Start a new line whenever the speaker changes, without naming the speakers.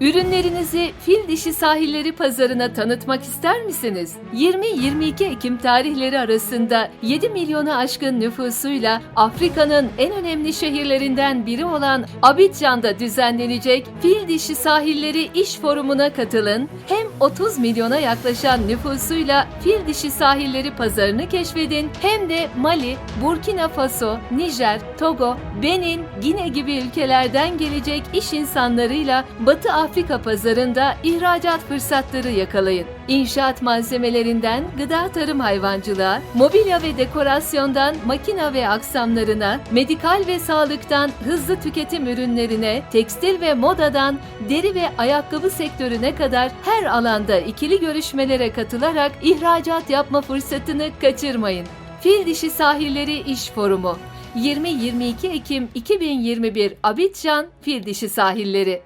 Ürünlerinizi Fil Dişi Sahilleri Pazarına tanıtmak ister misiniz? 20-22 Ekim tarihleri arasında 7 milyona aşkın nüfusuyla Afrika'nın en önemli şehirlerinden biri olan Abidjan'da düzenlenecek Fil Dişi Sahilleri İş Forumu'na katılın. Hem 30 milyona yaklaşan nüfusuyla Fil Dişi Sahilleri Pazarını keşfedin hem de Mali, Burkina Faso, Nijer, Togo, Benin, Gine gibi ülkelerden gelecek iş insanlarıyla Batı Afrika pazarında ihracat fırsatları yakalayın. İnşaat malzemelerinden gıda tarım hayvancılığa, mobilya ve dekorasyondan makina ve aksamlarına, medikal ve sağlıktan hızlı tüketim ürünlerine, tekstil ve modadan deri ve ayakkabı sektörüne kadar her alanda ikili görüşmelere katılarak ihracat yapma fırsatını kaçırmayın. Fil Dişi Sahilleri İş Forumu 20-22 Ekim 2021 Abidjan Fil Dişi Sahilleri